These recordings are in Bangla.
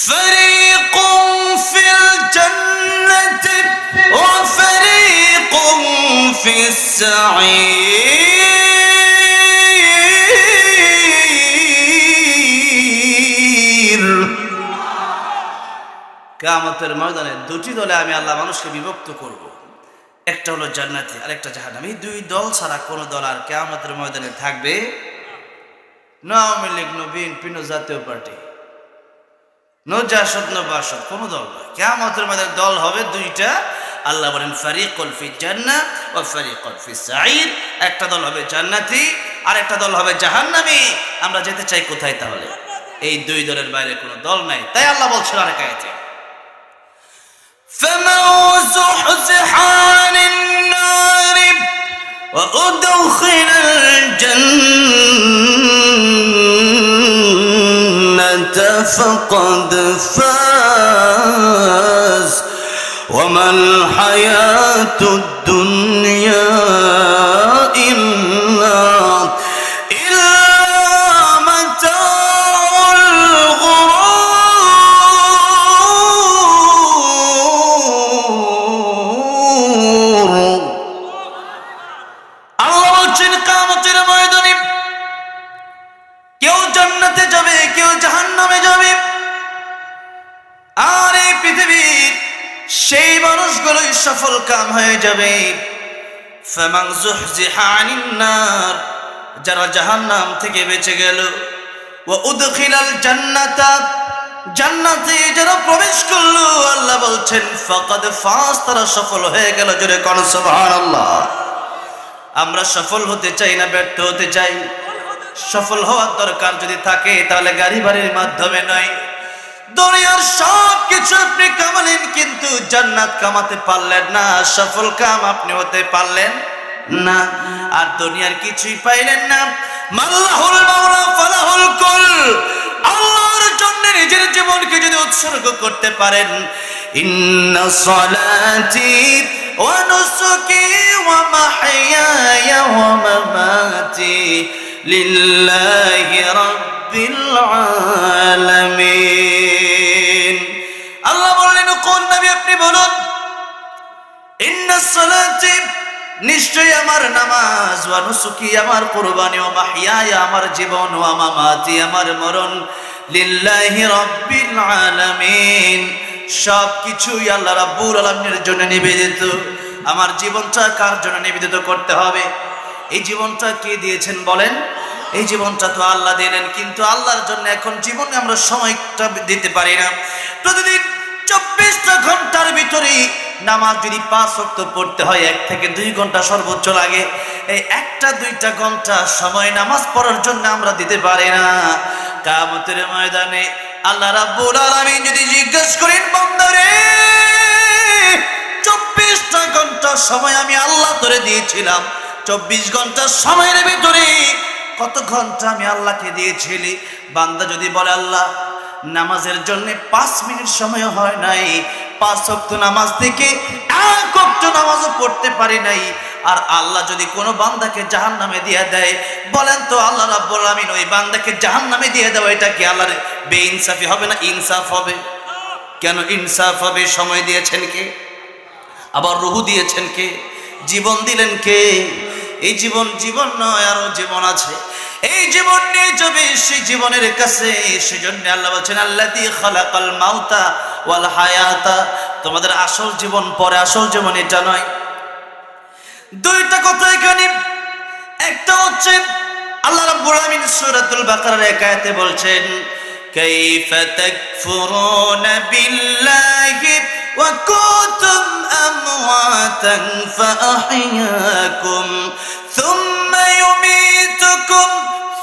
فريق في الجنة وفريق في السعير কামতের ময়দানে দুটি দলে আমি আল্লাহ মানুষকে বিভক্ত করব। একটা হলো জান্নাতি আর একটা জাহান্নাম এই দুই দল ছাড়া কোনো দল আর কেয়ামতের ময়দানে থাকবে না Awami League no BNP no Jatiya Party no JASAD no Basad কোনো দল নয় কেয়ামতের ময়দানে দল হবে দুইটা আল্লাহ বলেন ফারিকুল ফি জান্নাত ও ফারিকুল ফি সাঈদ একটা দল হবে জান্নাতি আর একটা দল হবে জাহান্নামী আমরা যেতে চাই কোথায় তাহলে এই দুই দলের বাইরে কোনো দল নাই তাই আল্লাহ বলছিল আরেক আয়াতে فمن فقد فاز. وما الحياة الدنيا যাবে। যারা জাহান্নাম থেকে বেঁচে গেল। ওয়া উদখিলাল জান্নাতা, জান্নাতে যারা প্রবেশ করল, আল্লাহ বলছেন, ফাকাদ ফাজ তারা সফল হয়ে গেল জোরে কোন সুবহানাল্লাহ। আমরা সফল হতে চাই না, ব্যর্থ হতে চাই। সফল হওয়ার দরকার যদি থাকে, তাহলে গাড়ি বাড়ির মাধ্যমে নয়। দুনিয়ার সব কিছু আপনি কামালেন কিন্তু জান্নাত কামাতে পারলেন না, সফল কাম আপনি হতে পারলেন না। আর দুনিয়ার কিছুই পাইলেন না। মাল্লাহুল মাওলা, ফালাহুল কুল। আল্লাহর জন্য নিজের জীবনকে যদি উৎসর্গ করতে পারেন, ইন্না সালাতি ওয়া নুসুকি ওয়া মাহইয়ায়া ওয়া মামাতি লিল্লাহি রাব্বিল আলামিন। আপনি বলুন নিশ্চয় আমার নামাজ, ওয়া নুসুকি আমার কুরবানি ও মাহিয়ায়া আমার জীবন ও মামাতি আমার মরণ, লিল্লাহি রাব্বিল আলামিন। সব কিছুই আল্লাহ রাব্বুল আলামিনের জন্য নিবেদিত। আমার জীবনটা কার জন্য নিবেদিত করতে হবে? এই জীবনটা কে দিয়েছেন বলেন? এই জীবনটা তো আল্লাহ দিলেন, কিন্তু আল্লাহর জন্য এখন জীবনে আমরা সময়টা দিতে পারি না। প্রতিদিন চব্বিশটা ঘণ্টার ভিতরে নামাজ যদি পাঁচ অক্ত পড়তে হয়, এক থেকে দুই ঘণ্টা সর্বোচ্চ লাগে। এই একটা দুইটা ঘণ্টা সময় নামাজ পড়ার জন্য আমরা দিতে পারি না। কামতের ময়দানে আল্লাহ রাব্বুল আলামিন যদি জিজ্ঞেস করেন, বান্দারে, চব্বিশটা ঘণ্টা সময় আমি আল্লাহ ধরে দিয়েছিলাম। চব্বিশ ঘণ্টা সময়ের ভিতরে কত ঘণ্টা আমি আল্লাহকে দিয়েছিলি? বান্দা যদি বলে, আল্লাহ নামাজের জন্য পাঁচ মিনিট সময় হয় নাই। পাঁচ অক্ত নামাজ থেকে এক অক্ত নামাজও পড়তে পারি নাই। আর আল্লাহ যদি কোনো বান্দাকে জাহান নামে দিয়ে দেয়, বলেন তো আল্লাহ রাব্বুল আমিন ওই বান্দাকে জাহান নামে দিয়ে দেওয়া এটা কি আল্লাহর বে ইনসাফি হবে না ইনসাফ হবে? কেন ইনসাফ হবে? সময় দিয়েছেন কে? আবার রুহু দিয়েছেন কে? জীবন দিলেন কে? এই জীবন জীবন নয়, আরও জীবন আছে। এই জীবন নিয়ে যাবে সেই জীবনের কাছে, সেজন্য আল্লাহ বলছেন আল্লাহ খালাকাল মাউতা ওয়াল হায়াতা। তোমাদের আসল জীবন পরে, আসল জীবন এটা নয়। দুইটা কথা এখানে। একটা হচ্ছে, আল্লাহ রাব্বুল আলামিন সূরাতুল বাকারার এক আয়াতে বলছেন তাকফুরুনা বিল্লাহি ওয়া কুনতুম আমওয়াতান ফাআহইয়াকুম থুম্মা ইউমীতুকুম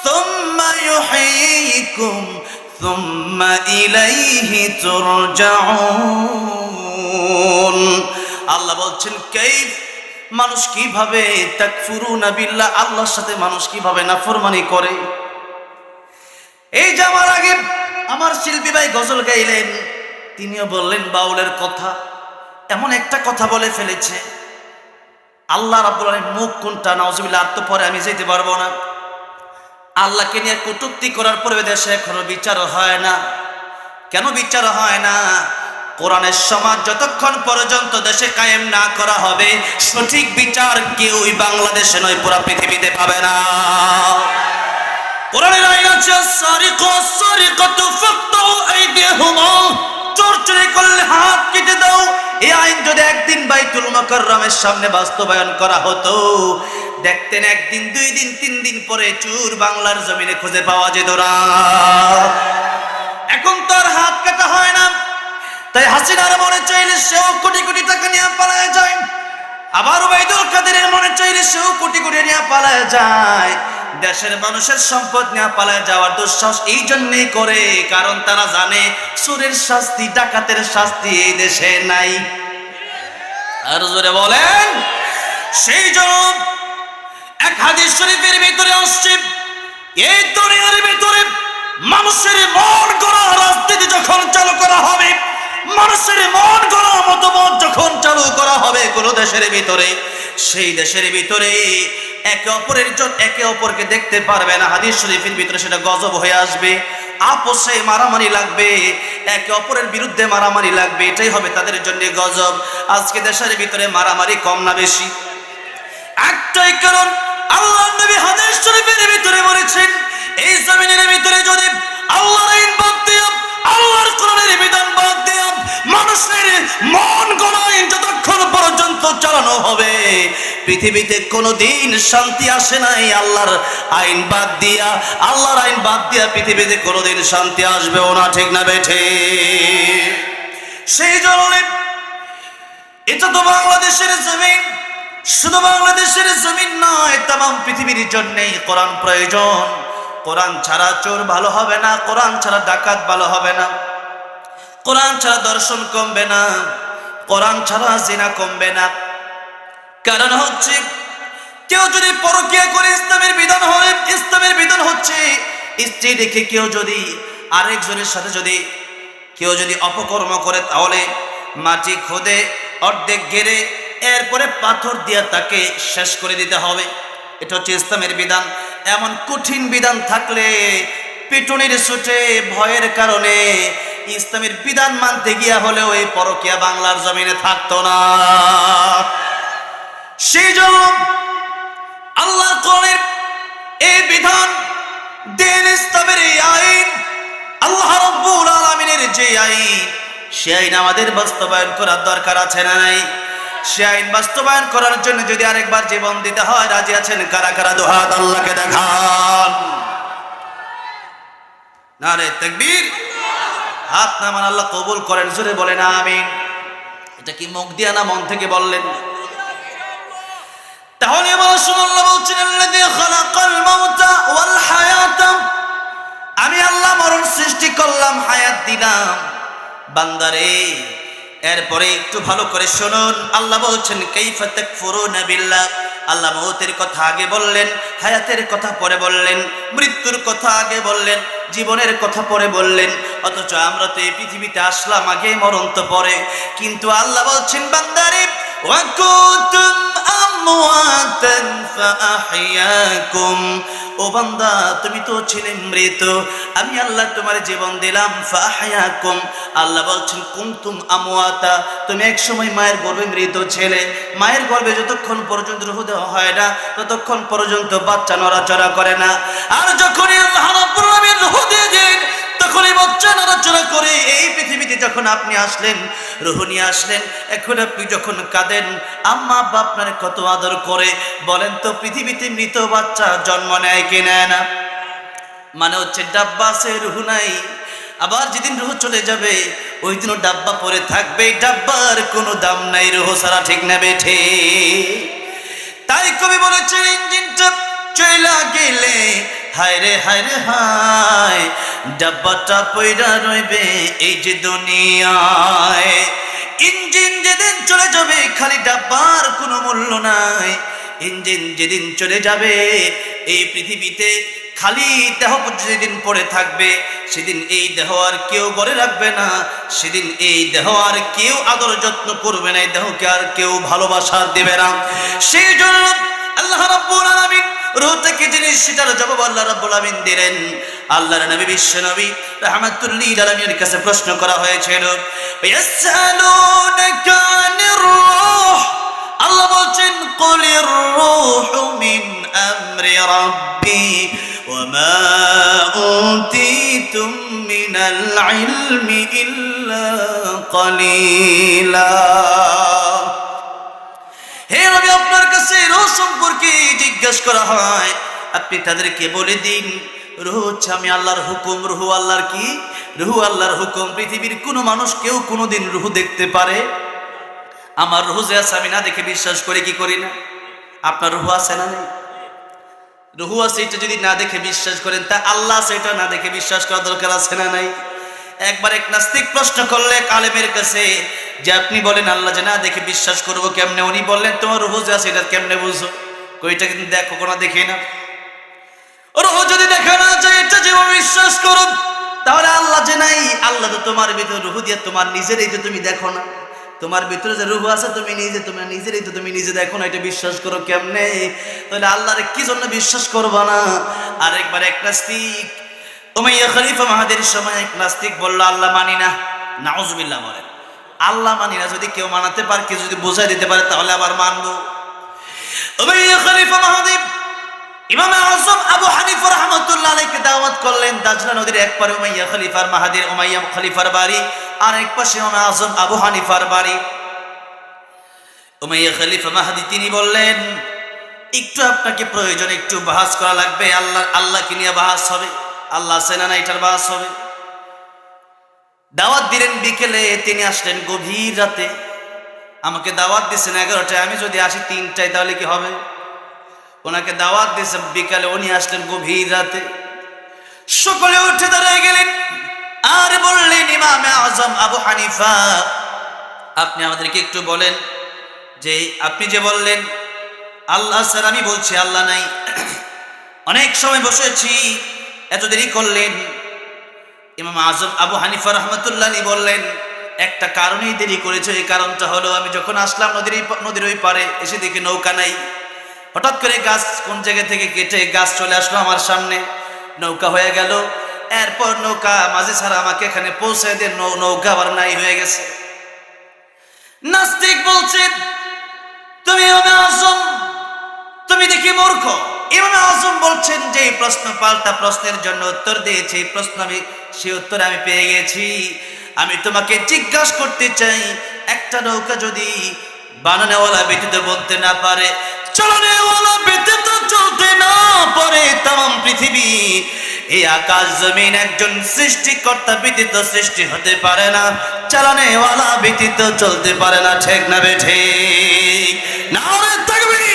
থুম্মা ইউহয়িকুম থুম্মা ইলাইহি তুরজাউন আল্লাহ বলছেন, কাইফ? মানুষ কীভাবে তাকফুরুনা বিল্লাহ? আল্লাহর সাথে মানুষ কীভাবে নাফরমানি করে? এই যে আমার আগে আমার শিল্পী ভাই গজল গাইলেন। তিনিও বললেন, বাউলের কথা এমন একটা কথা বলে ফেলেছে। আল্লাহ রাব্বুল আলামিন মুখ কোনটা, নাউজুবিল্লাহ, আর তো পরে আমি যেতে পারব না। আল্লাহকে নিয়ে কটুক্তি করার পরে দেশে এখনও বিচার হয় না। কেন বিচার হয় না? কোরআনের সমাজ যতক্ষণ পর্যন্ত দেশে কায়েম না করা হবে, সঠিক বিচার কেউই বাংলাদেশে নয়, পুরো পৃথিবীতে পাবে না। কোরআনের আইন আছে, সারিকু সারিকাতু ফাকতাউ আইদিয়াহুমা। চোর চুরি করলে হাত কেটে দাও। এই আইন যদি একদিন বাইতুল মুকাররমের সামনে বাস্তবায়ন করা হতো, দেখতেন একদিন, দুই দিন, তিন দিন পরে চুর বাংলার জমিনে খুঁজে পাওয়া যেত না। এখন তো আর হাত কাটা হয় না। তাই হাসিনার মনে চাইলে সেও কোটি কোটি টাকা নিয়ে পালায় যায়। আবার ওবায়দুল কাদেরের মনে চাইলে সেও কোটি কোটি নিয়ে পালায় যায়। দেশের মানুষের সম্পদ নিয়ে পালায় যাওয়ার দুঃসাহস এই জন্যই করে, কারণ তারা জানে সুরের শাস্তি, ডাকাতের শাস্তি এই দেশে নাই। আর জোরে বলেন। সেই জন্য এক হাদিস শরীফের ভিতরে আসছে, এই দুনিয়ার ভিতরে মানুষের মন গড়া রাজনীতি যখন চালু করা হবে, মানুষের মন গড়া মতামত যখন চালু করা হবে কোন দেশের ভিতরে সেই দেশের ভিতরে একে অপরের জন একে অপরকে দেখতে পারবে না। হাদিস শরীফের ভিতরে সেটা গজব হয়ে আসবে, আপোষে মারামারি লাগবে, একে অপরের বিরুদ্ধে মারামারি লাগবে, এটাই হবে তাদের জন্য গজব। আজকে দেশের ভিতরে মারামারি কম না বেশি। একটাই কারণ আল্লাহ নবী হাদিস শরীফের পৃথিবীতে কোনো দিন শান্তি আসে নাই, আল্লাহর আইন বাদ দিয়া। আল্লাহর আইন বাদ দিয়া পৃথিবীতে কোনোদিন শান্তি আসবেও না, ঠিক না বেঠে? সেই জন্য এটা তো বাংলাদেশের জমিন, শুধু বাংলাদেশের জমিন নয় তাম পৃথিবীর জন্যেই কোরআন প্রয়োজন। কোরআন ছাড়া চোর ভালো হবে না, কোরআন ছাড়া ডাকাত ভালো হবে না। কোরআন ছাড়া দর্শন কমবে না, কোরআন ছাড়া জিনা কমবে না। কারণ হচ্ছে, কেউ যদি পরকিয়া করে ইসলামের বিধান হয়, ইসলামের বিধান হচ্ছে, স্ত্রী রেখে কেউ যদি আরেকজনের সাথে যদি কেউ যদি অপকর্ম করে, তাহলে মাটি খোদে, অর্ধেক ঘেরে এরপরে পাথর দিয়ে তাকে শেষ করে দিতে হবে। এটা হচ্ছে ইসলামের বিধান। এমন কঠিন বিধান থাকলে, পিটুনির ছুটে ভয়ের কারণে ইসলামের বিধান মানতে গিয়া হলেও এই পরকিয়া বাংলার জমিনে থাকতো না। সেই জন্য আল্লাহ কোরআনের এই বিধান, দিন ইসলামের এই আইন, আল্লাহ রব্বুল আলামিনের যে আইন, সে আইন আমাদের বাস্তবায়ন করার দরকার আছে না নাই? সে আইন বাস্তবায়ন করার জন্য যদি আরেকবার জীবন দিতে হয়, রাজি আছেন কারা কারা? দোহাত আল্লাহকে দেখান। না রে তাকবীর। হাত নামান আল্লাহ কবুল করেন, জোরে বলেন আমিন। এটা কি মুখ দিয়া না মন থেকে বললেন? তাহলে এবার আল্লাহ বলছেন আমি আল্লাহ মরণ সৃষ্টি করলাম, হায়াত দিলাম। বান্দারে, এরপরে একটু ভালো করে শুনুন। আল্লাহ বলছেন, কাইফা তাকফুরুনা বিল্লাহ? আল্লাহ মৌতের কথা আগে বললেন, হায়াতের কথা পরে বললেন, মৃত্যুর কথা আগে বললেন, জীবনের কথা পরে বললেন। অথচ আমরা তো এই পৃথিবীতে আসলাম আগে, মরণ তো পরে। কিন্তু আল্লাহ বলছেন, বান্দারে وكنتم أمواتا فأحياكم ও বান্দা তুমি তো ছিলে মৃত আমি আল্লাহ তোমার জীবন দিলাম ফাহায়াকুম আল্লাহ বলছেন কুমতুম আমওয়াতা তুমি এক সময় মায়ের গর্ভে মৃত ছেলে মায়ের গর্ভে যতক্ষণ পর্যন্ত রুহ দেওয়া হয় না ততক্ষণ পর্যন্ত বাচ্চা নড়াচড়া করে না আর যখনই আল্লাহ রাব্বুল আলামিন রুহ দিয়ে দেন তখনই বাচ্চা নড়াচড়া করে এই পৃথিবীতে যখন আপনি আসলেন রুহ নিয়ে আসলেন, এখন আপনি যখন কাঁদেন, আম্মা আব্বা আপনার কত আদর করে, বলেন তো পৃথিবীতে মৃত বাচ্চা জন্ম নেয় কি নেয় না? মানে হচ্ছে ডাব্বা আছে, রুহু নাই। আবার যেদিন রুহু চলে যাবে, ওই দিনও ডাব্বা পরে থাকবে। ডাব্বার কোনো দাম নাই, রুহু সারা ঠিক না বেঠে। তাই কবি বলেছেন, ইঞ্জিনটা চইলা গেলে হায় রে হায় রে হায় ডাব্বাটা পয়রা রইবে এই যে দুনিয়ায়। ইঞ্জিন যেদিন চলে যাবে, খালি ডাব্বার কোনো মূল্য নাই। ইঞ্জিন যেদিন চলে যাবে, এই পৃথিবীতে খালি দেহ যেদিন পড়ে থাকবে, সেদিন এই দেহ আর কেউ গড়ে রাখবে না। সেদিন এই দেহ আর কেউ আদর যত্ন করবে না। এই দেহকে আর কেউ ভালোবাসা দেবে না। সেই জন্য আল্লাহ রাব্বুল আলামিন রুহটাকে জিনিস সেটার জবাব আল্লাহ রাব্বুল আমিন দিলেন আল্লাহর নবী বিশ্ব নবী রাহমাতুল্লিল আলামিনের কাছে প্রশ্ন করা হয়েছিল ইয়াসআলুনাকা আনির রূহ আল্লাহ বলছেন কুলির রূহু মিন আমরি রাব্বি وما أوتيتم من العلم إلا قليلا হে নবী আপনার কাছে রোহ সম্পর্কে জিজ্ঞাসা করা হয়। আপনি তাদেরকে বলে দিন, রুহ হচ্ছে আমি আল্লাহর হুকুম, রুহু আল্লাহর কি? রুহু আল্লাহর হুকুম, পৃথিবীর কোনো মানুষ কেউ কোনোদিন রুহু দেখতে পারে। আমার রুহু যে আছে, আমি না দেখে বিশ্বাস করি, কি করি না? আপনার রুহু আছে না নেই? রুহু আছে, এটা যদি না দেখে বিশ্বাস করেন, তা আল্লাহ আছে, এটা না দেখে বিশ্বাস করা দরকার আছে না নাই? একবার এক নাস্তিক প্রশ্ন করলে কালেমের কাছে, যে আপনি বলেন, আল্লাহ যে না দেখে বিশ্বাস করব কেমনে? উনি বললেন, তোমার রুহু যে আছে, এটা কেমনে বুঝো? কইটা কিন্তু দেখো, কোনো দেখে না। রুহু যদি দেখে না যে এটা যে বিশ্বাস করো তাহলে আল্লাহ যে নাই, আল্লাহ তো তোমার ভিতরে রুহু দিয়ে, তোমার নিজেরই তো তুমি দেখো না। তোমার ভিতরে যে রুহু আছে, তুমি নিজে, তোমার নিজেরই তো তুমি নিজে দেখো না, এটা বিশ্বাস করো কেমনে? তাহলে আল্লাহর কি জন্য বিশ্বাস করবা না? আরেকবার এক নাস্তিক উমাইয়া খলিফা মাহাদের সময় এক নাস্তিক বলল, আল্লাহ মানি না। নাউজুবিল্লাহ বলেন, আল্লাহ মানি না, যদি কেউ মানাতে পারে, কেউ যদি বোঝাই দিতে পারে, তাহলে আবার মানবো। উমাইয়া খলিফা মাহাদেব ইমাম আজম আবু হানিফা রহমতুল্লাহ আলাইকে দাওয়াত করলেন। দাজলা নদীর এক পারে উমাইয়া খলিফার মাহাদির, উমাইয়া খলিফার বাড়ি, আর এক পাশে ইমাম আজম আবু হানিফার বাড়ি। উমাইয়া খলিফা মাহাদি তিনি বললেন, একটু আপনাকে প্রয়োজন, একটু বাহাস করা লাগবে। আল্লাহ, আল্লাহকে নিয়ে বাহাস হবে। আল্লাহ সেনা না এটার বাস হবে। দাওয়াত দিলেন বিকেলে, তিনি আসলেন গভীর রাতে। আমাকে দাওয়াত দিচ্ছেন এগারোটায়, আমি যদি আসি তিনটায় তাহলে কি হবে? ওনাকে দাওয়াত দিয়েছে বিকালে, উনি আসলেন গভীর রাতে। সকলে উঠে দাঁড়িয়ে গেলেন, আর বললেন, ইমামে আজম আবু হানিফা, আপনি আমাদেরকে একটু বলেন যে, আপনি যে বললেন, আল্লাহ স্যার, আমি বলছি আল্লাহ নাই। অনেক সময় বসেছি এত দেরি করলেন? ইমাম আজম আবু হানিফা রহমতুল্লাহ বললেন, একটা কারণেই দেরি করেছে, এই কারণটা হলো আমি যখন আসলাম নদীর নদীর ওই পারে, এসে দেখি নৌকা নাই। হঠাৎ করে গাছ কোন জায়গা থেকে কেটে গাছ চলে আসলো আমার সামনে। নৌকা হয়ে গেল। এরপর নৌকা মাঝে ছাড়া আমাকে এখানে পৌঁছে দিয়ে নৌকা আবার নাই হয়ে গেছে। নাস্তিক বলছে তুমি তুমি দেখি মূর্খ। ইমামে আজম বলছেন যে প্রশ্ন পাল্টা প্রশ্নের জন্য উত্তর দিয়েছি। প্রশ্ন আমি সেই উত্তর আমি পেয়ে গেছি। আমি তোমাকে জিজ্ঞাসা করতে চাই, একটা নৌকা যদি বানানোওয়ালা ব্যতীত বলতে না পারে ব্যতীত চলতে না পারে, তাম পৃথিবী, এই আকাশ জমিন একজন সৃষ্টিকর্তা ব্যতীত সৃষ্টি হতে পারে না, চালানেওয়ালা ব্যতীত চলতে পারে না, ঠিক না বেঠে নারে তাকবীর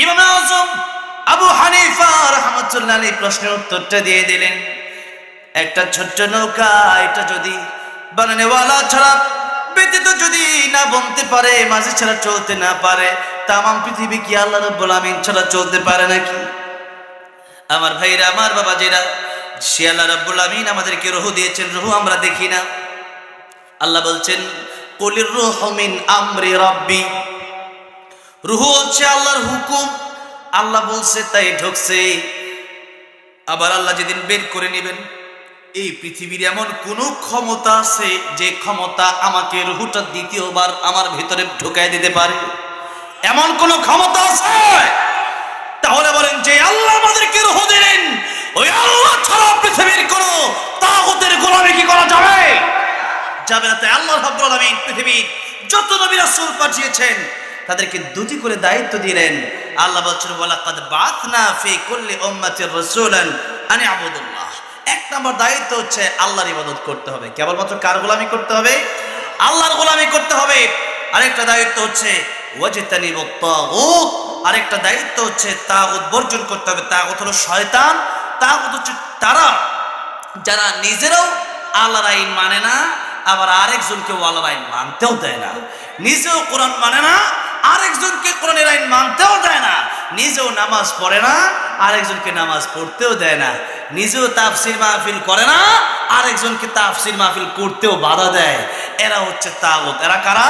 ইমাম আজম, আবু হানিফা রহমতুল্লাহ আলী প্রশ্নের উত্তরটা দিয়ে দিলেন। একটা ছোট্ট নৌকা, এটা যদি বানানেওয়ালা ছাড়া ব্যতীত যদি না বনতে পারে, মাঝে ছাড়া চলতে না পারে, তামাম পৃথিবী কি আল্লাহ রব্বুল ছাড়া চলতে পারে নাকি? আমার ভাইরা, আমার বাবা যেরা সে আল্লাহ রব্বুল আমিন আমাদেরকে রহু দিয়েছেন, রহু আমরা দেখি না। আল্লাহ বলছেন, কলির রুহ মিন আমরি রাব্বি। রুহু হচ্ছে আল্লাহর হুকুম। আল্লাহ বলছে, তাই ঢুকছে। আবার আল্লাহ যেদিন বের করে নেবেন, এই পৃথিবীর এমন কোন ক্ষমতা আছে যে ক্ষমতা আমাকে রুহুটা দ্বিতীয়বার আমার ভিতরে ঢুকাই দিতে পারে? এমন কোন ক্ষমতা আছে? তাহলে বলেন যে আল্লাহ আমাদেরকে রুহ দিলেন। ওই আল্লাহ ছাড়া পৃথিবীর কোন তাগুতের গোলামি কি করা যাবে? যাবে না তাই আল্লাহ রাব্বুল আলামিন পৃথিবীর যত নবী রাসূল পাঠিয়েছেন তাদেরকে দুটি করে দায়িত্ব দিলেন আল্লাহ বলছেন, ওয়ালাকাদ বাতনা ফি কুল্লি উম্মাতির রাসূলান আনি আবুদুল্লাহ এক নম্বর দায়িত্ব হচ্ছে আল্লাহর ইবাদত করতে হবে। কেবলমাত্র কার গোলামি করতে হবে? আল্লাহর গোলামি করতে হবে। আরেকটা দায়িত্ব হচ্ছে ওয়াজিতানিবুত তাগুত আরেকটা দায়িত্ব হচ্ছে, তাগুত বর্জন করতে হবে। তাগুত হলো শয়তান। তাগুত হচ্ছে তারা, যারা নিজেরাও আল্লাহর আইন মানে না আবার আরেকজনকে আল্লাহর আইন মানতেও দেয় না। নিজেও কোরআন মানে না, আরেকজনকে কোরআনের আইন মানতেও দেয় না। নিজেও নামাজ পড়ে না, আরেকজনকে নামাজ পড়তেও দেয় না। নিজেও তাফসির মাহফিল করে না, আরেকজনকে তাফসির মাহফিল করতেও বাধা দেয়। এরা হচ্ছে তাগুত। এরা কারা?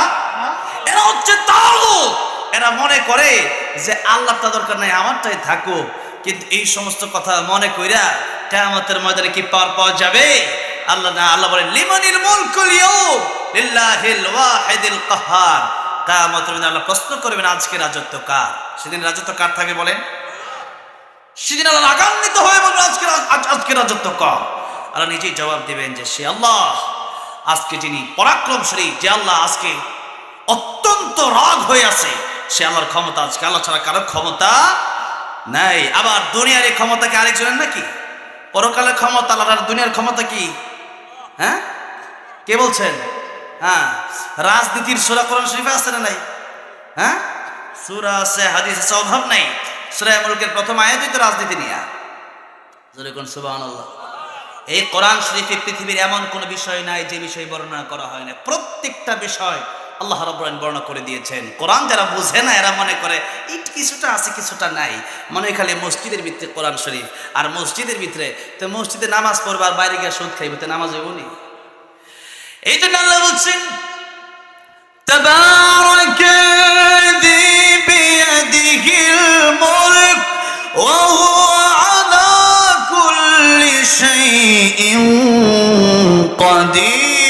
এরা হচ্ছে তাগুত। এরা মনে করে যে আল্লাহটা দরকার নাই, আমারটাই থাকুক। কিন্তু এই সমস্ত কথা মনে কইরা কেয়ামতের ময়দানে কি পার পাওয়া যাবে? আল্লাহ না আল্লাহ বলেন, লিমানিল মুলকুল ইয়াউম লিল্লাহিল ওয়াহিদিল কাহ্হার কেয়ামতের ময়দানে আল্লাহ প্রশ্ন করবেন, আজকে রাজত্ব কার? সেদিন রাজত্ব কার থাকবে বলেন? সেদিন আল্লাহ রাগান্বিত হয়ে বলবেন, আজকে আজ- আজকে রাজত্ব কার। আল্লাহ নিজেই জবাব দিবেন যে, সে আল্লাহ, আজকে যিনি পরাক্রমশালী, যে আল্লাহ আজকে অত্যন্ত রাগ হয়ে আছে, সে আল্লাহর ক্ষমতা আজকে আল্লাহ ছাড়া কারও ক্ষমতা নাই। আবার দুনিয়ার এই ক্ষমতা আরেকজনের নাকি? পরকালের ক্ষমতা আল্লাহ আর দুনিয়ার ক্ষমতা কি? হ্যাঁ? কে বলছেন? হ্যাঁ। রাজনীতির সুরা কোরআন শরীফে আছে না নাই? হ্যাঁ? সুরা আছে, হাদিস আছে, অভাব নাই। সুরা মুলকের প্রথম আয়াতই তো রাজনীতি নিয়ে। কোন সুবহানাল্লাহ। এই কোরআন শরীফে পৃথিবীর এমন কোন বিষয় নাই যে বিষয় বর্ণনা করা হয় না। প্রত্যেকটা বিষয় আল্লাহ রাব্বুল আলামিন বর্ণনা করে দিয়েছেন কোরআন যারা বুঝে না এরা মনে করে এই কিছুটা আছে কিছুটা নাই মনে হয় খালি মসজিদের ভিতরে কোরআন শরীফ আর মসজিদের ভিতরে তো মসজিদে নামাজ পড়বে আর বাইরে গিয়ে সুদ খাইবে তো নামাজ হইব নি এই জন্য আল্লাহ বলছেন تبارك الذي بيده الملك وهو على كل شيء قدير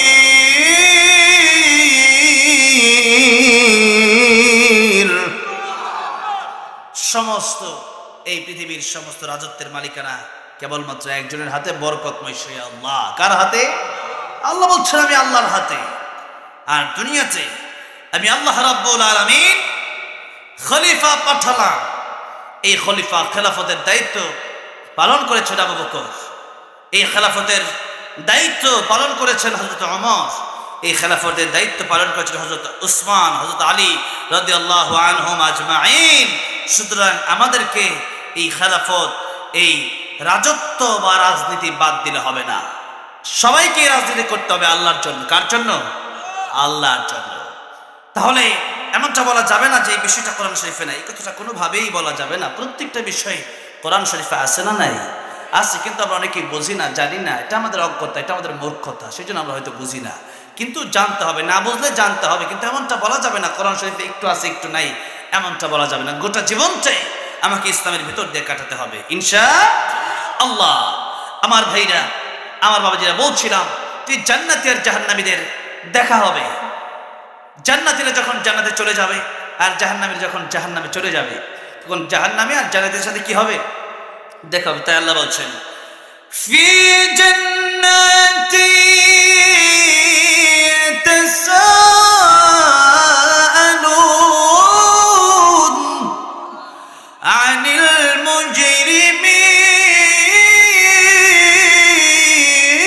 সমস্ত এই পৃথিবীর সমস্ত রাজত্বের মালিকানা কেবলমাত্র একজনের হাতে বরকতময় সে আল্লাহ। কার হাতে? আল্লাহ বলছেন, আমি আল্লাহর হাতে। আর দুনিয়াতে আমি আল্লাহ রাব্বুল আলামিন খলিফা পাঠালাম। এই খলিফা খেলাফতের দায়িত্ব পালন করেছেন আবু বকর। এই খেলাফতের দায়িত্ব পালন করেছেন হজরত অমর এই খেলাফতের দায়িত্ব পালন করেছেন হজরত উসমান হজরত আলী রদি আল্লাহ আনহুম আজমাইন। সুতরাং আমাদেরকে এই খেলাফত, এই রাজত্ব বা রাজনীতি বাদ দিলে হবে না। সবাইকে রাজনীতি করতে হবে আল্লাহর জন্য। কার জন্য? আল্লাহর জন্য। তাহলে এমনটা বলা যাবে না যে এই বিষয়টা কোরআন শরীফে নাই। এই কথাটা কোনোভাবেই বলা যাবে না। প্রত্যেকটা বিষয় কোরআন শরীফে আছে না নাই? আছে, কিন্তু আমরা অনেকেই বুঝি না, জানি না। এটা আমাদের অজ্ঞতা, এটা আমাদের মূর্খতা। সেই জন্য আমরা হয়তো বুঝি না। কিন্তু জানতে হবে, না বুঝলে জানতে হবে, কিন্তু এমনটা বলা যাবে না, কোরআন শরীফে একটু আছে, একটু নাই, এমনটা বলা যাবে না। গোটা জীবনটাই আমাকে ইসলামের ভিতর দিয়ে কাটাতে হবে। ইনশা আল্লাহ আমার ভাইরা, আমার বাবাজিরা বলছিলাম তুই জান্নাতি আর জাহান্নামীদের দেখা হবে। জান্নাতিরা যখন জান্নাতে চলে যাবে, আর জাহান্নামীরা যখন জাহান্নামে চলে যাবে, তখন জাহান্নামে আর জান্নাতের সাথে কি হবে? দেখা হবে, তাই আল্লাহ বলছেন, ফি জান্নাতি يتساءلون عن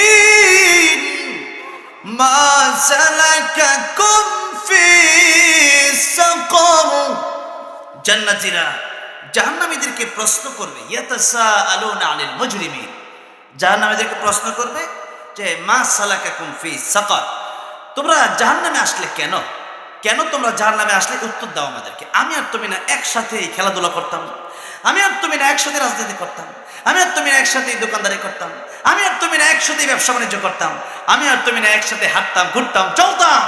المجرمين ما سلككم في سقر জান্নাতীরা জাহান্নামীদেরকে প্রশ্ন করবে ইয়াতাসাআলুনা আনিল মুজরিমিন জাহান্নামীদেরকে প্রশ্ন করবে যে মা সালাকাকুম ফি সাকার তোমরা জাহান্নামে আসলে কেন? কেন তোমরা জাহান্নামে আসলে উত্তর দাও আমাদেরকে? আমি আর তুমি না একসাথে খেলাধুলা করতাম। আমি আর তুমি না একসাথে রাজনীতি করতাম। আমি আর তুমি না একসাথে দোকানদারি করতাম। আমি আর তুমি না একসাথে ব্যবসা বাণিজ্য করতাম। আমি আর তুমি না একসাথে হাঁটতাম, ঘুরতাম, চলতাম।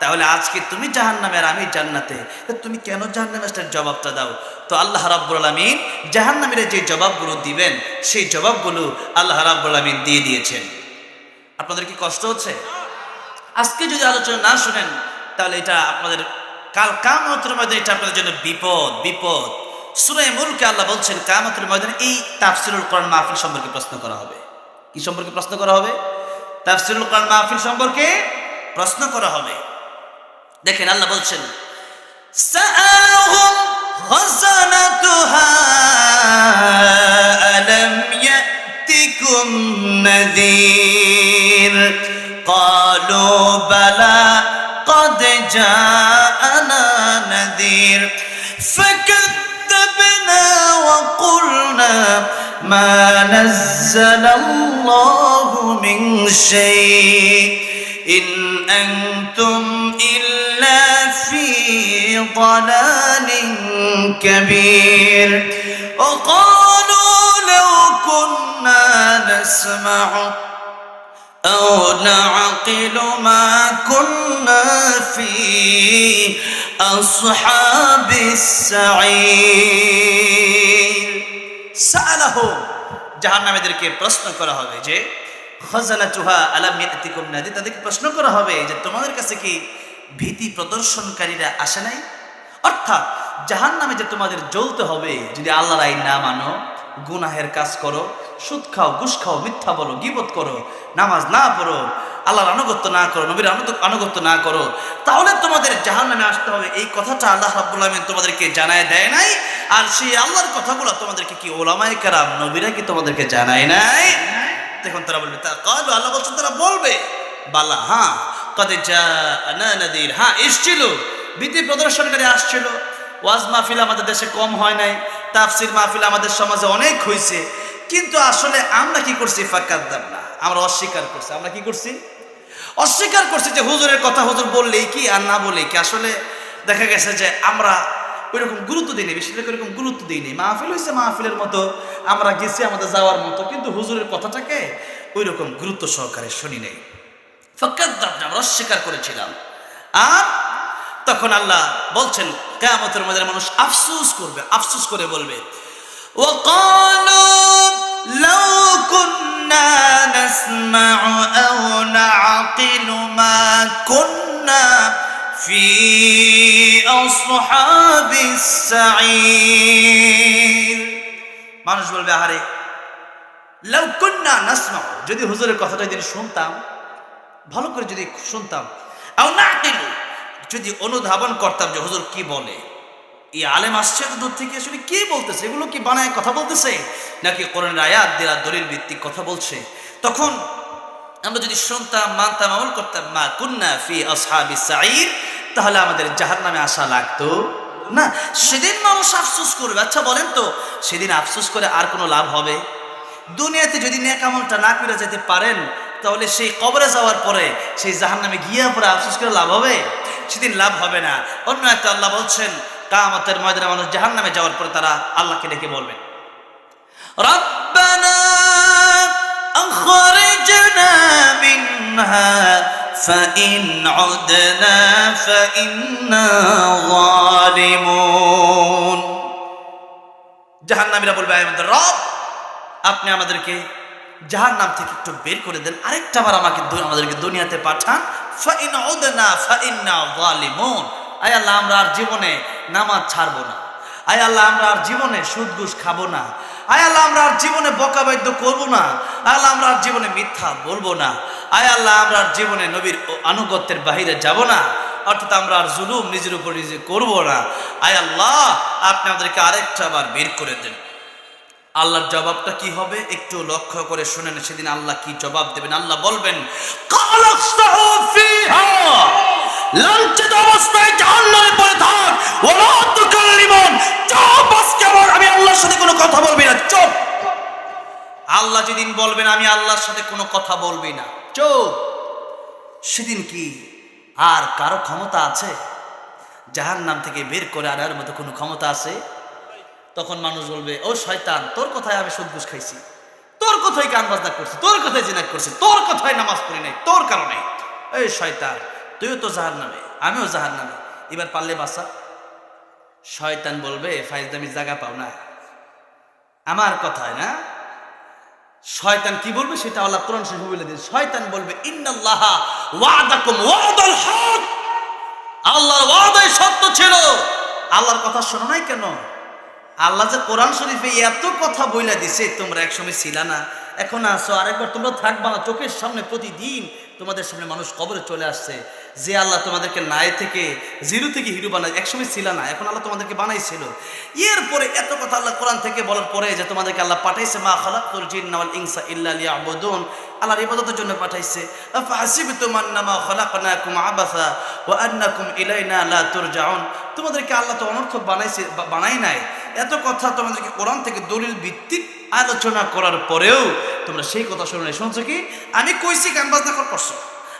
তাহলে আজকে তুমি জাহান্নামে আর আমি জান্নাতে। তুমি কেন জাহান্নামে আসলে? জবাবটা দাও। তো আল্লাহ রাব্বুল আলামিন জাহান্নামীরা যে জবাবগুলো দিবেন, সেই জবাবগুলো আল্লাহ রাব্বুল আলামিন দিয়ে দিয়েছেন। আপনাদের কি কষ্ট হচ্ছে? আজকে যদি আলোচনা না শুনেন তাহলে এটা আপনাদের কাল কামতের ময়দানে এটা আপনাদের জন্য বিপদ বিপদ সুরাই মুলকে আল্লাহ বলছেন কামতের ময়দানে এই তাফসিরুল কোরআন মাহফিল সম্পর্কে প্রশ্ন করা হবে কি সম্পর্কে প্রশ্ন করা হবে তাফসিরুল কোরআন মাহফিল সম্পর্কে প্রশ্ন করা হবে দেখেন আল্লাহ বলছেন سألهم خزنتها ألم يأتكم نذير قالوا بلى قد جاءنا نذير فكذبنا وقلنا ما نزل الله من شيء إن أنتم إلا في ضلال كبير وقالوا لو كنا نسمع أو نعقل ما كنا في أصحاب السعير سألهم জাহান্নামীদেরকে প্রশ্ন করা হবে যে খজানা চুহা আলাম ইয়াতিকুম নাদি তাদেরকে প্রশ্ন করা হবে যে তোমাদের কাছে কি ভীতি প্রদর্শনকারীরা আসে নাই অর্থাৎ জাহান নামে যে তোমাদের জ্বলতে হবে যদি আল্লাহর আইন না মানো গুনাহের কাজ করো সুদ খাও, ঘুষ খাও, মিথ্যা বলো, গিবত করো, নামাজ না পড়ো, আল্লাহর আনুগত্য না করো, নবীর আনুগ- আনুগত্য না করো, তাহলে তোমাদের জাহান নামে আসতে হবে। এই কথাটা আল্লাহ রাব্বুল আলামিন তোমাদেরকে জানায় দেয় নাই, আর সেই আল্লাহর কথাগুলো তোমাদেরকে কি ওলামায়ে কেরাম, নবীরা কি তোমাদেরকে জানায় নাই? তখন তারা বলবে, তা কাল, আল্লাহ বলছেন, তারা বলবে, বালা হ্যাঁ কদে যা নাদির হ্যাঁ এসছিল, ভীতি প্রদর্শনকারী আসছিল, ওয়াজ মাহফিল আমাদের দেশে কম হয় নাই, তাফসির মাহফিল আমাদের সমাজে অনেক হয়েছে কিন্তু আসলে আমরা কি করছি? ফাঁকাদ্দাম না আমরা অস্বীকার করছি। আমরা কি করছি? অস্বীকার করছি যে হুজুরের কথা হুজুর বললেই কি আর না বলেই কি। আসলে দেখা গেছে যে আমরা ওইরকম গুরুত্ব দিইনি, বিশেষ করে ওইরকম গুরুত্ব দিইনি। মাহফিল হয়েছে মাহফিলের মতো, আমরা গেছি আমাদের যাওয়ার মতো, কিন্তু হুজুরের কথাটাকে ওই রকম গুরুত্ব সহকারে শুনি নেই। ফকাদ্দাম আমরা অস্বীকার করেছিলাম। আর তখন আল্লাহ বলছেন কেমতের মধ্যে মানুষ আফসুস করবে, আফসুস করে বলবে ও কালো لو كنا نسمع أو نعقل ما كنا في أصحاب السعير মানুষ বলবে আহারে লাউ কুন্না নাসমাউ যদি হুজুরের কথাটা যদি শুনতাম ভালো করে যদি শুনতাম আও না দিল যদি অনুধাবন করতাম যে হুজুর কি বলে এই আলেম আসছে তো দূর থেকে, আসলে কি বলতেছে? এগুলো কি বানায় কথা বলতেছে? নাকি কোরআনের আয়াত দিলা দলিল ভিত্তিক কথা বলছে? তখন আমরা যদি শুনতাম, মানতাম, আমল করতাম, মা কুন্না ফি আসহাবি সাঈর তাহলে আমাদের জাহান্নামে আসা লাগতো না? সেদিন মানুষ আফসোস করবে। আচ্ছা বলেন তো, সেদিন আফসোস করে আর কোনো লাভ হবে? দুনিয়াতে যদি নেক আমলটা না করে যেতে পারেন, তাহলে সেই কবরে যাওয়ার পরে সেই জাহান নামে গিয়ে পরে আফসোস করে লাভ হবে? সেদিন লাভ হবে না। অন্য একটা আল্লাহ বলছেন কামাতের ময়দানে মানুষ জাহান নামে যাওয়ার পরে তারা আল্লাহকে ডেকে বলবেন ربنا أخرجنا منها فإن عدنا فإنا ظالمون জাহান্নামীরা বলবে "আয় আমাদের রব আপনি আমাদেরকে জাহান্নাম থেকে একটু বের করে দেন আরেকটা বার আমাকে দু- আমাদেরকে দুনিয়াতে পাঠান ফাইন উদনা ফাইন্না যালিমুন আয় আল্লাহ, আমরা আর জীবনে নামাজ ছাড়বো না। আয় আল্লাহ, আমরা আর জীবনে সুদ ঘুষ খাব না। আয় আল্লাহ, আমরা আর জীবনে বকা বাদ্য করব না। আল্লাহ, আমরা আর জীবনে মিথ্যা বলব না। আয় আল্লাহ, আমরা আর জীবনে নবীর আনুগত্যের বাহিরে যাব না। অর্থাৎ আমরা আর জুলুম নিজের উপর নিজে করব না। আয় আল্লাহ, আপনি আমাদেরকে আরেকটা আবার বের করে দেন। আল্লাহর জবাবটা কি হবে? একটু লক্ষ্য করে শুনেন, সেদিন আল্লাহ কি জবাব দেবেন? আল্লাহ বলবেন। লাঞ্ছিত অবস্থায় জাহান্নামে পড়ে থাক। ওয়ালা তুকাল্লিমুন। চুপ, আজকে আমার, আমি আল্লাহর সাথে কোনো কথা বলবি না। চুপ। আল্লাহ যেদিন বলবেন, আমি আল্লাহর সাথে কোনো কথা বলবি না। চুপ। সেদিন কি আর কারও ক্ষমতা আছে? জাহান্নাম থেকে বের করে আনার মতো কোনো ক্ষমতা আছে? তখন মানুষ বলবে, ও শয়তান, তোর কথায় আমি সুদ খাইছি। তোর কথাই গান বাজনা করছি, তোর কথাই জিনাক করছি, তোর কথাই নামাজ পড়ি নাই, তোর কারণে। এই শয়তান তুইও তো জাহার নামে আমিও জাহার নামে এবার পারলে বাসা শয়তান বলবে ফাইজদামি জায়গা পাও না। আমার কথায় না? শয়তান কি বলবে সেটা আল্লাহ কোরআন শরীফে বলে দিন শয়তান বলবে, ইন্নাল্লাহ ওয়াদাকুম ওয়াদাল হক। আল্লাহর ওয়াদাই সত্য ছিল। আল্লাহর কথা শোনো নাই কেন? আল্লাহ যে কোরআন শরীফে এত কথা বইলা দিছে, তোমরা একসময় ছিলা না। এখন আসো আরেকবার তোমরা থাকবা না। চোখের সামনে প্রতিদিন তোমাদের সামনে মানুষ কবরে চলে আসছে। যে আল্লাহ তোমাদেরকে নাই থেকে জিরো থেকে হিরো বানায়, একসময় ছিল না, এখন আল্লাহ তোমাদেরকে বানাইছিল। এরপরে এত কথা আল্লাহ কোরআন থেকে বলার পরে যে তোমাদেরকে আল্লাহ পাঠাইছে, মা খালাকুল জিন্না ওয়াল ইনসা ইল্লা লিয়াবুদুন আল্লাহর ইবাদতের জন্য পাঠাইছে। আফাহাসিবতুম আন্নামা খালাকনাকুম আবাসা ওয়া আন্নাকুম ইলাইনা লা তুরজাউন তোমাদেরকে আল্লাহ তো অনর্থক বানাইছে বানাই নাই। এত কথা তোমাদেরকে কোরআন থেকে দলিল ভিত্তিক আলোচনা করার পরেও তোমরা সেই কথা শুনে শুনছো কি? আমি কইছি কর করছ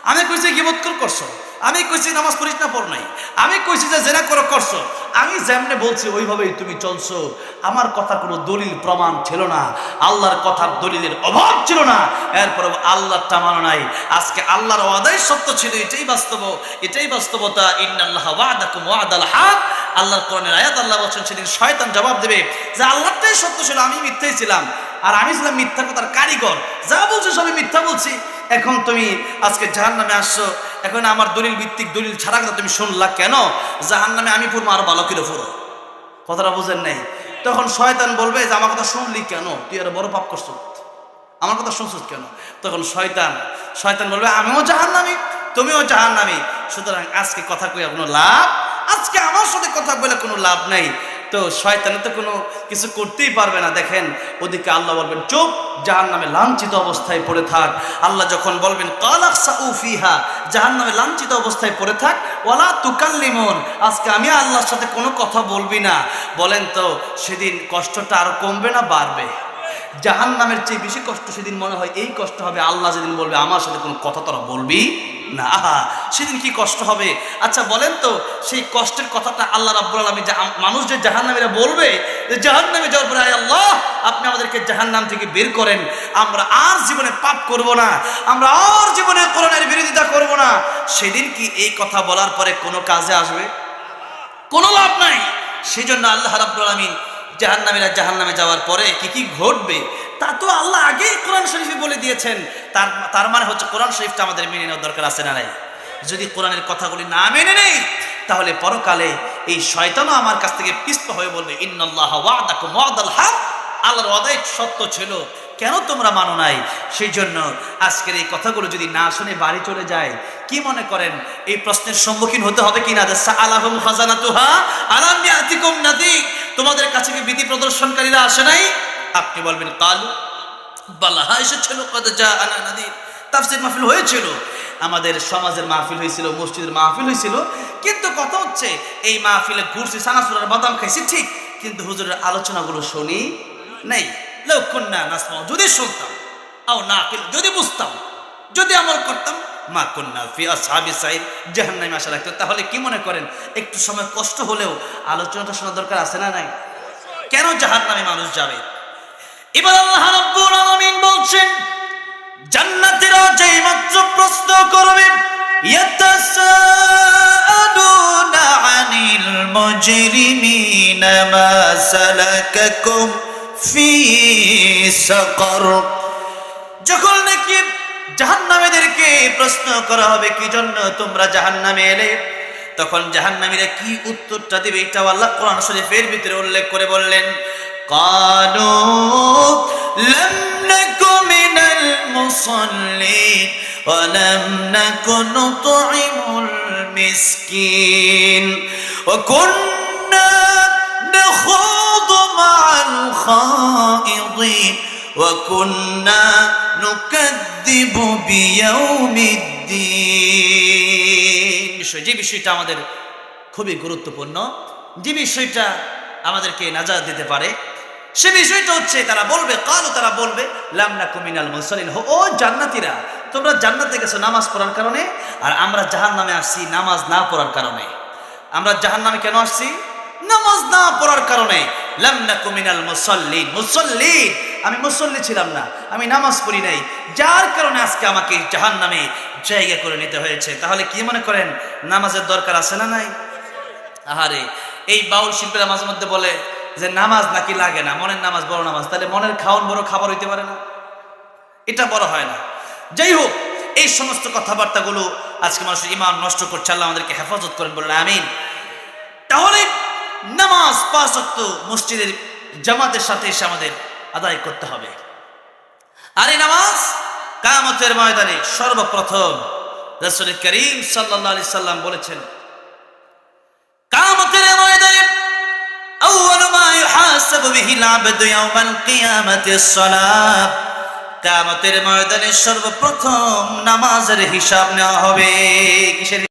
আমি কইছি গিবত করছ। আমি কইছি নামাজ পড়িস না, পড় নাই। আমি কইছি যে জেনা করো, করছ। আমি যেমনে বলছি, ওইভাবেই তুমি চলছো। আমার কথা কোনো দলিল, প্রমাণ ছিল না। আল্লাহর কথার দলিলের অভাব ছিল না। এরপর আল্লাহটা মানো নাই। আজকে আল্লাহর ওয়াদাই সত্য ছিল, এটাই বাস্তব। এটাই বাস্তবতা। ইন্নাল্লাহ ওয়াদাকুম ওয়াদাল হক। আল্লাহর কোরআনের আয়াত আল্লাহ বলছেন, সেদিন শয়তান জবাব দেবে যে আল্লাহটাই সত্য ছিল, আমি মিথ্যাই ছিলাম। আর আমি ছিলাম মিথ্যা কথার কারিগর। যা বলছো সবই মিথ্যা বলছি। এখন তুমি আজকে জাহান নামে আসছো। এখন আমার দলিল ভিত্তিক দলিল ছাড়া কথা তুমি শুনলা কেন? জাহান নামে আমি পুরো আরও ভালো ফুরো কথাটা বুঝেন নাই? তখন শয়তান বলবে যে, আমার কথা শুনলি কেন? তুই আর বড় পাপ করছ। আমার কথা শুনছিস কেন? তখন শয়তান শয়তান বলবে, আমিও জাহান নামি তুমিও জাহান নামি সুতরাং আজকে কথা কইয়া কোনো লাভ, আজকে আমার সাথে কথা বলে কোনো লাভ নাই। তো শয়তানে তো কোনো কিছু করতেই পারবে না। দেখেন, ওদিকে আল্লাহ বলবেন, চুপ জাহান নামে লাঞ্ছিত অবস্থায় পড়ে থাক। আল্লাহ যখন বলবেন ফিহা জাহান নামে লাঞ্ছিত অবস্থায় পড়ে থাক। ওলা তুকাল্লিমন আজকে আমি আল্লাহর সাথে কোনো কথা বলবি না। বলেন তো, সেদিন কষ্টটা আরও কমবে না বাড়বে? জাহান নামের চেয়ে বেশি কষ্ট সেদিন মনে হয়, এই কষ্ট হবে, আল্লাহ যেদিন বলবে, আমার সাথে কোনো কথা তোরা বলবি না। সেদিন কি কষ্ট হবে? আচ্ছা বলেন তো, সেই কষ্টের কথাটা আল্লাহ রাব্বুল আলমী মানুষ যে জাহান নামীরা বলবে, যে জাহান নামে যাওয়ার পরে আল্লাহ, আপনি আমাদেরকে জাহান নাম থেকে বের করেন। আমরা আর জীবনে পাপ করব না, আমরা আর জীবনে কোরআনের বিরোধিতা করব না। সেদিন কি এই কথা বলার পরে কোনো কাজে আসবে? কোনো লাভ নাই। সেই জন্য আল্লাহ রাব্বুল আলমিন জাহান্নামীরা জাহান্নামে যাওয়ার পরে কি কি ঘটবে, তা তো আল্লাহ আগেই কোরআন শরীফে বলে দিয়েছেন। তার তার মানে হচ্ছে কোরআন শরীফটা আমাদের মেনে নেওয়ার দরকার আছে না নাই? যদি কোরআনের কথাগুলি না মেনে নেই, তাহলে পরকালে এই শয়তানও আমার কাছ থেকে পিস্ত হয়ে বলবে, ইন্নাল্লাহ ওয়াদাকুম ওয়াদাল হক। আল্লাহর ওয়াদাই সত্য ছিল। কেন তোমরা মানো নাই? সেই জন্য আজকের এই কথাগুলো যদি না শুনে বাড়ি চলে যায়, কি মনে করেন? এই প্রশ্নের সম্মুখীন হতে হবে কিনা? আলাহুম খাজানাতুহা আলাম ইয়াতিকুম নাদিক। তোমাদের কাছে কি বিধি প্রদর্শনকারীরা আসে নাই? আপনি বলবেন, কালু বাল্লাহা এসেছিল তাফসির মাহফিল হয়েছিল, আমাদের সমাজের মাহফিল হয়েছিল, মসজিদের মাহফিল হয়েছিল, কিন্তু কথা হচ্ছে, এই মাহফিলে ঘুরছি সানাসুরার বাদাম খাইছি, ঠিক, কিন্তু হুজুরের আলোচনাগুলো শুনি নেই। লক্ষণ না নাসমা যদি শুনতাম, আও না যদি বুঝতাম, যদি আমল করতাম মা কন্যা ফি আসহাবি সাইদ জাহান্নামে আশা রাখতো তাহলে কি মনে করেন? একটু সময় কষ্ট হলেও আলোচনাটা শোনা দরকার আছে না নাই? কেন জাহান্নামে মানুষ যাবে? এবার আল্লাহ রাব্বুল আলামিন বলছেন, জান্নাতীরা যেই মাত্র প্রশ্ন করবে, ইয়াতাসাআলুনা আনিল মুজরিমিনা মা সালাকাকুম ফি সাকার। যখন জাহান্নামীদেরকে প্রশ্ন করা হবে কি জন্য তোমরা জাহান্নামে এলে তখন জাহান্নামীরা কি উত্তরটা দিবে এটা আল্লাহ কোরআন শরীফের ভিতরে উল্লেখ করে বললেন কানু লাম নাকু মিনাল মুসাল্লিন ولم نكن نطعم المسكين وكنا نخوض مع الخائضين وكنا نكذب بيوم الدين বিষয় যে বিষয়টা আমাদের খুবই গুরুত্বপূর্ণ যে বিষয়টা আমাদেরকে নাজাত দিতে পারে সে বিষয়টা হচ্ছে তারা বলবে কালো তারা বলবে লামনা কুমিনাল মুসলিন ও জান্নাতিরা তোমরা জান্নাতে গেছো নামাজ পড়ার কারণে আর আমরা জাহান নামে আসছি নামাজ না পড়ার কারণে আমরা জাহান নামে কেন আসছি নামাজ না পড়ার কারণে লামনা কুমিনাল মুসল্লিন মুসল্লিন আমি মুসল্লি ছিলাম না, আমি নামাজ পড়ি নাই। যার কারণে আজকে আমাকে জাহান নামে জায়গা করে নিতে হয়েছে। তাহলে কি মনে করেন, নামাজের দরকার আছে না নাই? আহারে, এই বাউল শিল্পীরা মাঝে মধ্যে বলে যে নামাজ নাকি লাগে না, মনের নামাজ বড় নামাজ। তাহলে মনের খাওয়ান বড় খাবার হইতে পারে না। এটা বড় হয় না। যাই হোক, এই সমস্ত কথাবার্তাগুলো আজকে মানুষের ইমান নষ্ট করছে, আল্লাহ আমাদেরকে হেফাজত করেন বললেন, আমিন। তাহলে নামাজ পাঁচ মসজিদের জামাতের সাথে এসে আমাদের আদায় করতে হবে। আর এই নামাজ কামতের ময়দানে সর্বপ্রথম রসুল করিম সাল্লি সাল্লাম বলেছেন কামতের ময়দানে কামতের সর্বপ্রথম নামাজের হিসাব নেওয়া হবে। কিসের